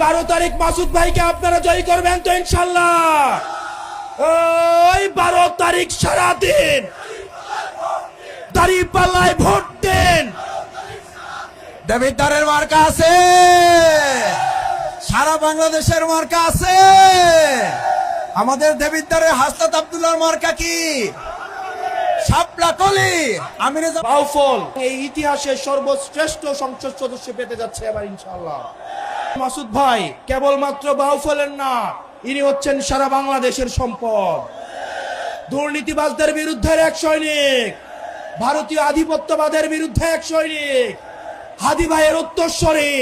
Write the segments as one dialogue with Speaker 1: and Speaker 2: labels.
Speaker 1: বারো তারিখ মাসুদ ভাইকে আপনারা জয় করবেন তো ইনশাল্লাহ। ওই বারো তারিখ সারাদিন দাঁড়িয়ে পাল্লায় ভোট দেন।
Speaker 2: দেবিদ্দারের মার্কা আছে। সারা বাংলাদেশের মার্কা আছে। আমাদের দেবিদ্দারের হাসনাত আব্দুল্লাহর মার্কা কি?
Speaker 1: এই ইতিহাসের সর্বশ্রেষ্ঠ সংসদ সদস্য পেতে যাচ্ছে এবার ইনশাআল্লাহ মাসুদ ভাই, কেবলমাত্র বাউফলের না, ইনি হচ্ছেন সারা বাংলাদেশের সম্পদ। দুর্নীতিবাজদের বিরুদ্ধে এক সৈনিক, ভারতীয় আধিপত্যবাদের বিরুদ্ধে এক সৈনিক, হাদি ভাইয়ের উত্তরস্বরী।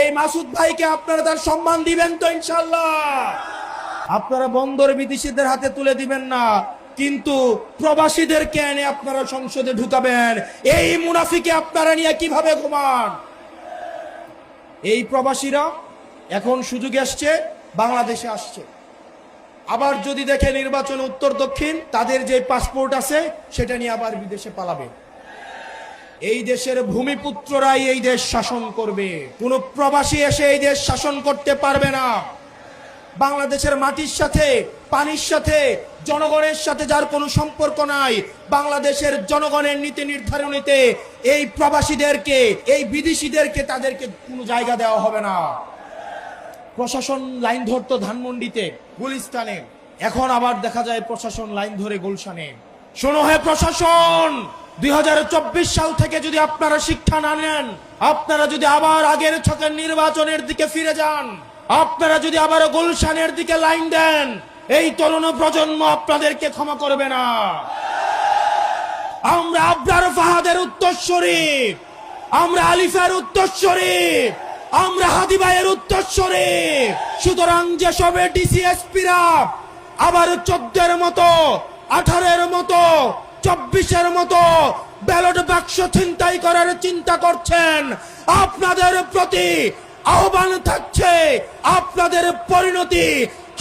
Speaker 1: এই মাসুদ ভাইকে আপনারা তার সম্মান দিবেন তো ইনশাল্লাহ আপনারা বন্দর বিদেশিদের হাতে তুলে দিবেন না, কিন্তু প্রবাসীদেরকে এনে আপনারা সংসদে ঢুকাবেন। এই মুনাফিকে আপনারা নিয়ে কীভাবে ঘুমান? এই প্রবাসীরা এখন সুযোগ আসছে বাংলাদেশে আসছে। আবার যদি দেখে নির্বাচন উত্তর দক্ষিণ, তাদের যে পাসপোর্ট আছে, সেটা নিয়ে আবার বিদেশে পালাবে। এই দেশের ভূমিপুত্ররাই এই দেশ শাসন করবে। কোন প্রবাসী এসে এই দেশ শাসন করতে পারবে না। বাংলাদেশের মাটির সাথে, পানির সাথে, জনগণের সাথে যার কোনো সম্পর্ক নাই, বাংলাদেশের জনগণের নীতি নির্ধারণীতে এই প্রবাসীদেরকে, এই বিদেশিদেরকে তাদেরকে কোনো জায়গা দেওয়া হবে না। প্রশাসন লাইন ধরতো ধানমন্ডিতে, গুলিস্তানে। এখন আবার দেখা যায় প্রশাসন লাইন ধরে গুলশানে। শোনো হে প্রশাসন, দুই হাজার চব্বিশ সাল থেকে যদি আপনারা শিক্ষা না নেন, আপনারা যদি আবার আগের ছকের নির্বাচনের দিকে ফিরে যান আপনারা যদি আবার গুলশানের দিকে লাইন দেন, এই তরুণ প্রজন্ম আপনাদেরকে ক্ষমা করবে না। আমরা আবরার ফাহাদের উত্তরস্বরী আমরা আলিফের উত্তরস্বরী আমরা হাদিবাইয়ের উত্তরস্বরী সুতরাং যেসব ডিসিএসপিরা আবার চোদ্দের মতো, আঠারোর মতো, চব্বিশের মতো ব্যালট বাক্স ছিনতাই করার চিন্তা করছেন, আপনাদের প্রতি আহ্বান থাকছে, আপনাদের পরিণতি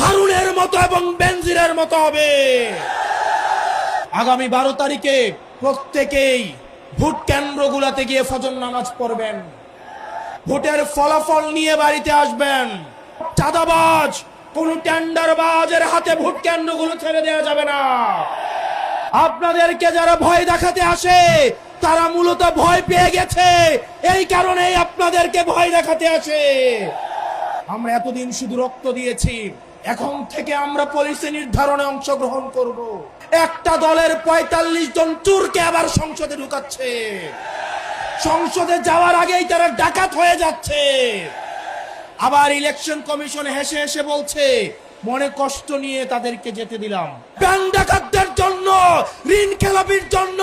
Speaker 1: হারুনের মতো এবং বেনজিরের মতো হবে। আগামী বারো তারিখে প্রত্যেকেই ভোট কেন্দ্রগুলোতে গিয়ে ফজর নামাজ পড়বেন। ভোটের ফলাফল নিয়ে বাড়িতে আসবেন। চাঁদাবাজ, কোন টেন্ডারবাজের হাতে ভোট কেন্দ্রগুলো ছেড়ে দেওয়া যাবে না। আপনাদেরকে যারা ভয় দেখাতে আসে, তারা মূলত ভয় পেয়ে গেছে। এই কারণেই আপনাদেরকে ভয় দেখাতে আসে। আমরা এতদিন শুধু রক্ত দিয়েছি, এখন থেকে আমরা পলিসি নির্ধারণে অংশগ্রহণ করব। একটা দলের পঁয়তাল্লিশ জন চুরকে আবার সংসদে ঢুকাচ্ছে। সংসদে যাওয়ার আগেই তারা ডাকাত হয়ে যাচ্ছে। আবার ইলেকশন কমিশন হেসে হেসে বলছে মনে কষ্ট নিয়ে তাদেরকে যেতে দিলাম। ব্যাংক ডাকাতদের জন্য ঋণ খেলাপির জন্য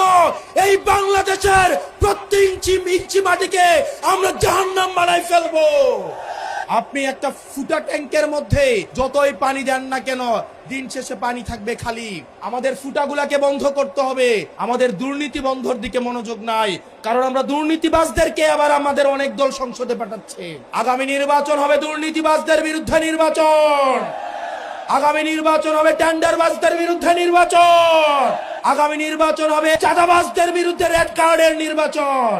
Speaker 1: এই বাংলাদেশের প্রত্যেক ইঞ্চি ইঞ্চি মাটিকে আমরা জাহান্নাম বানাই ফেলব। আপনি একটা ফুটা ট্যাঙ্কের মধ্যে যতই পানি দেন না কেন দিন শেষে পানি থাকবে খালি। আমাদের ফুটাগুলাকে বন্ধ করতে হবে। আমাদের দুর্নীতি বন্ধর দিকে মনোযোগ নাই। কারণ আমরা দুর্নীতিবাজদেরকে আবার আমাদের অনেক দল সংসদে পাঠাচ্ছে। আগামী নির্বাচন হবে দুর্নীতিবাজদের বিরুদ্ধে নির্বাচন। আগামী নির্বাচন হবে টেন্ডারবাজদের বিরুদ্ধে নির্বাচন। আগামী নির্বাচন হবে চাঁদাবাজদের বিরুদ্ধে রেড কার্ডের নির্বাচন।